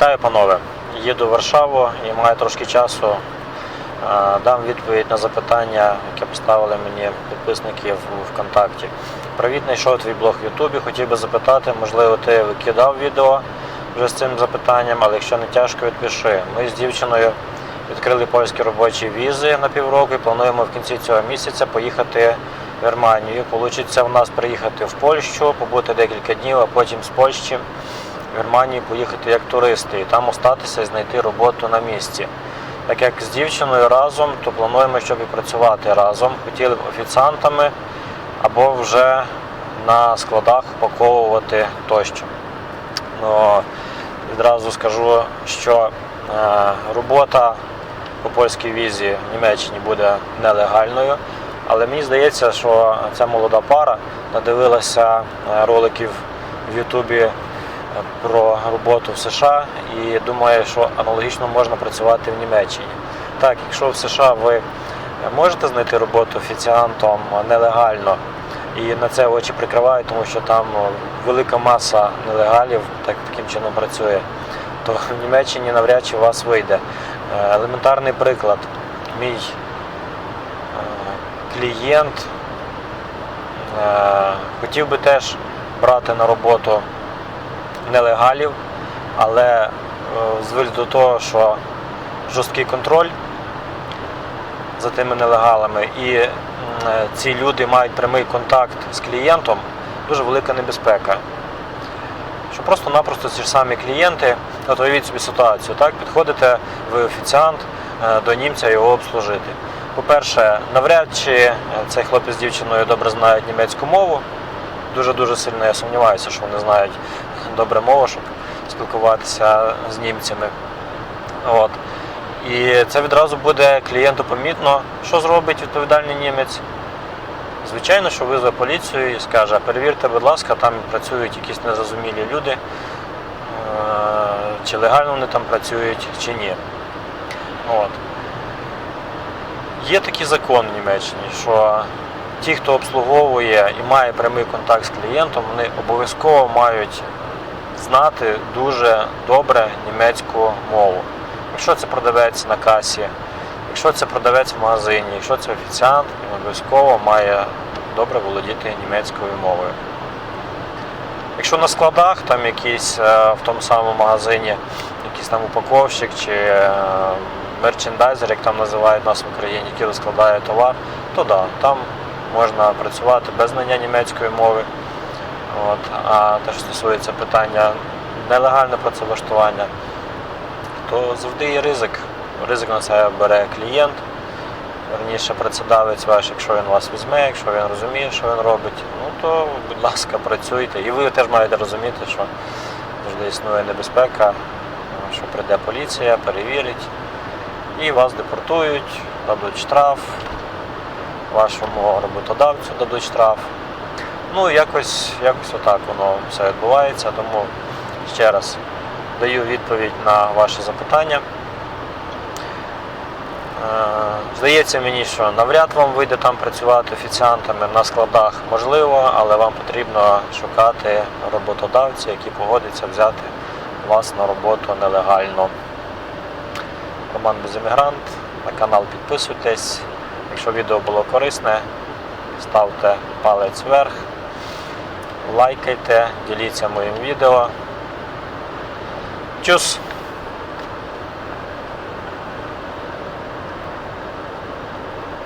Вітаю, панове. Їду в Варшаву і маю трошки часу. Е, Дам відповідь на запитання, яке поставили мені підписники в ВКонтакті. Привіт, знайшов твій блог в Ютубі. Хотів би запитати, можливо, ти викидав відео вже з цим запитанням, але якщо не тяжко, відпиши. Ми з дівчиною відкрили польські робочі візи на півроку і плануємо в кінці цього місяця поїхати в Германію. Получиться в нас приїхати в Польщу, побути декілька днів, а потім з Польщі в Германію поїхати як туристи і там остатися і знайти роботу на місці. Так як з дівчиною разом, то плануємо, щоб і працювати разом. Хотіли б офіціантами або вже на складах упаковувати тощо. Ну, відразу скажу, що е, робота по польській візі в Німеччині буде нелегальною. Але мені здається, що ця молода пара надивилася е, роликів в Ютубі про роботу в США і думає, що аналогічно можна працювати в Німеччині. Так, якщо в США ви можете знайти роботу офіціантом нелегально, і на це очі прикривають, тому що там велика маса нелегалів так, таким чином працює, то в Німеччині навряд чи у вас вийде. Е, Елементарний приклад. Мій е, клієнт е, хотів би теж брати на роботу нелегалів, але е, до того, що жорсткий контроль за тими нелегалами, і е, ці люди мають прямий контакт з клієнтом, дуже велика небезпека. Що просто-напросто ці ж самі клієнти, от уявіть собі ситуацію, так, підходите ви офіціант е, до німця його обслужити. По-перше, навряд чи цей хлопець з дівчиною добре знають німецьку мову. Дуже-дуже сильно я сумніваюся, що вони знають добре мову, щоб спілкуватися з німцями. От. І це відразу буде клієнту помітно, що зробить відповідальний німець. Звичайно, що визве поліцію і скаже, перевірте, будь ласка, там працюють якісь незрозумілі люди, е, чи легально вони там працюють, чи ні. От. Є такий закон в Німеччині, що ті, хто обслуговує і має прямий контакт з клієнтом, вони обов'язково мають знати дуже добре німецьку мову. Якщо це продавець на касі, якщо це продавець в магазині, якщо це офіціант, він обов'язково має добре володіти німецькою мовою. Якщо на складах там якийсь е, в тому самому магазині, якийсь там упаковщик чи е, мерчендайзер, як там називають нас в Україні, який розкладає товар, то да, там можна працювати без знання німецької мови. От. А те, що стосується питання нелегальне працевлаштування, то завжди є ризик. Ризик на це бере клієнт, верніше працедавець ваш, якщо він вас візьме, якщо він розуміє, що він робить, ну то, будь ласка, працюйте. І ви теж маєте розуміти, що завжди існує небезпека, що прийде поліція, перевірить, і вас депортують, дадуть штраф, вашому роботодавцю дадуть штраф. Ну, якось, якось отак воно все відбувається, тому ще раз даю відповідь на ваше запитання. Е, Здається мені, що навряд вам вийде там працювати офіціантами на складах можливо, але вам потрібно шукати роботодавця, який погодиться взяти вас на роботу нелегально. Роман Безіммігрант, на канал підписуйтесь. Якщо відео було корисне, ставте палець вверх, лайкайте, діліться моїм відео. Чус!